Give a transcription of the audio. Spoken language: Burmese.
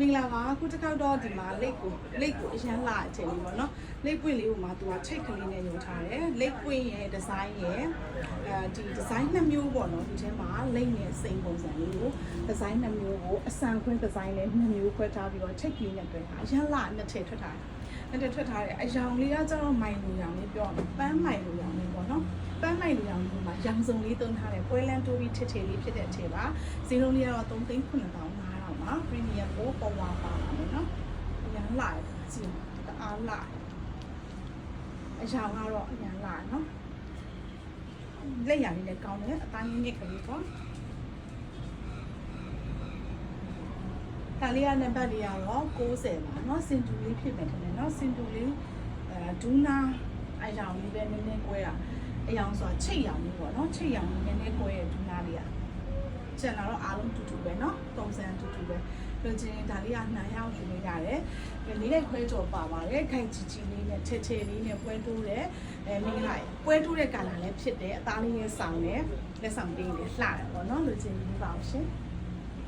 မင်္ဂလာပါခုတစ်ခေါက်တော့ဒီမှာလိတ်ကိုလိတ်ကိုအရန်လာအချိန်လေးပေါ့နော်လိတ်ပွင့်လေးကိုမှသူကချိတ်ကလေးနဲ့ယူထားတယ်လိတ်ပွင့်ရဲ့ဒီဇိုင်းရဲ့အဲဒီဒီဇိုင်းနှစ်မျိုးပေါ့နော်ဒီထဲမှာလိတ်နဲ့စိန်ပုံစံလေးကိုဒီဇိုင်းနှစ်မျိုးကိုအစံခွင်းဒီဇိုင်းလေးနှစ်မျိုးခွဲထားပြီးတော့ချိတ်ကလေးနဲ့တွဲထားအရန်လာနှစ်ထည့်ထွက်ထားတယ်နှစ်ထည့်ထွက်ထားတယ်အယောင်လေးကကျတော့မိုင်လိုရောင်လေးပြောရမယ်ပန်းမိုင်လိုရောင်လေးပေါ့နော်ပန်းမိုင်လိုရောင်လေးမှာရောင်စုံလေးသုံးထားတယ်ပွဲလန်းတိုးပြီးထစ်ထစ်လေးဖြစ်တဲ့အထည်ပါဈေးလုံးလေးကတော့3သိ န်း9000 5000ပါ premium ကိုပေါ်ဝါပါပါမယ်နော်အရန်လာတယ်ကြည့်တအားလာအရောင်ကတော့အရန်လာနော်လက်ရလေးလည်းကောင်းတယ်အတိုင်းရင်းကလေးပေါ့ဒါလေးကနံပါတ်လေးကတော့60ပါเนาะစင်တူလေးဖြစ်မယ်ထင်တယ်เนาะစင်တူလေးအဲဒူနာအရောင်လေးပဲနည်းနည်းကွဲတာအရောင်ဆိုတာချိတ်ရောင်လေးပေါ့เนาะချိတ်ရောင်လေးနည်းနည်းကွဲတဲ့ဒူနာလေးอ่ะ ကျန်လာတော့အားလုံးတူတူပဲเนาะပုံစံတူတူပဲ လွှင့်ခြင်းဒါလေးကနှံရအောင်ယူနေရတယ်လေးလိုက်ခွဲကြော်ပါပါတယ်ခိုင်ချီချီလေးနဲ့ချေချေလေးနဲ့ပွဲတိုးတယ်အဲမင်းလိုက်ပွဲတိုးတဲ့ကာလာလည်းဖြစ်တယ်အသားလေးနဲ့ဆောင်တယ်လက်ဆောင်ပေးတယ်လှတယ်ပေါ့နော်လွှင့်ခြင်းပါအောင်ရှင်